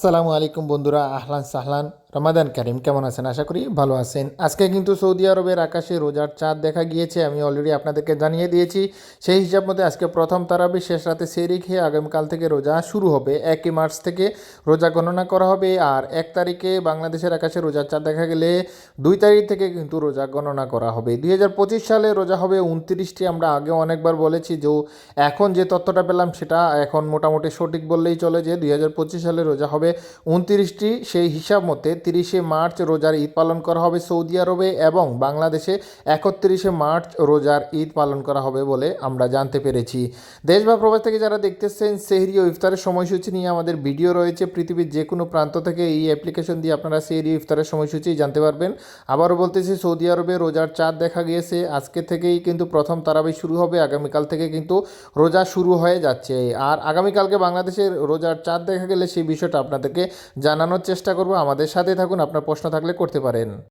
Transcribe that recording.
আসসালামু আলাইকুম বন্ধুরা আহলান সাহলান। রমাদান কারিম, কেমন আছেন? আশা করি ভালো আছেন। আজকে কিন্তু সৌদি আরবের আকাশে রোজার চাঁদ দেখা গিয়েছে, আমি অলরেডি আপনাদেরকে জানিয়ে দিয়েছি। সেই হিসাব মতে আজকে প্রথম তারাবি, শেষ রাতে সেরি খেয়ে আগামীকাল থেকে রোজা শুরু হবে। একই মার্চ থেকে রোজা গণনা করা হবে আর এক তারিখে বাংলাদেশের আকাশে রোজার চাঁদ দেখা গেলে দুই তারিখ থেকে কিন্তু রোজা গণনা করা হবে। দুই হাজার পঁচিশ সালে রোজা হবে উনত্রিশটি, আমরা আগেও অনেকবার বলেছি যে এখন যে তথ্যটা পেলাম সেটা এখন মোটামুটি সঠিক বললেই চলে যে দুই হাজার পঁচিশ সালে রোজা হবে উনত্রিশটি। সেই হিসাব মতে তিরিশে মার্চ রোজার ঈদ পালন করা হবে সৌদি আরবে এবং বাংলাদেশে একত্রিশে মার্চ রোজার ঈদ পালন করা হবে বলে আমরা জানতে পেরেছি। দেশ বা প্রবাস থেকে যারা দেখতেছেন, সেহরি ও ইফতারের সময়সূচি নিয়ে আমাদের ভিডিও রয়েছে। পৃথিবীর যে কোনো প্রান্ত থেকে এই অ্যাপ্লিকেশন দিয়ে আপনারা সেহরি ইফতারের সময়সূচি জানতে পারবেন। আবারও বলতেছি, সৌদি আরবে রোজার চাঁদ দেখা গিয়েছে। আজকে থেকেই কিন্তু প্রথম তারাবি শুরু হবে। আগামীকাল থেকে কিন্তু রোজা শুরু হয়ে যাচ্ছে। আর আগামীকালকে বাংলাদেশের রোজার চাঁদ দেখা গেলে সেই বিষয়টা আপনাদেরকে জানানোর চেষ্টা করব। আমাদের সাথে থাকুন আপনার প্রশ্ন থাকলে করতে পারেন।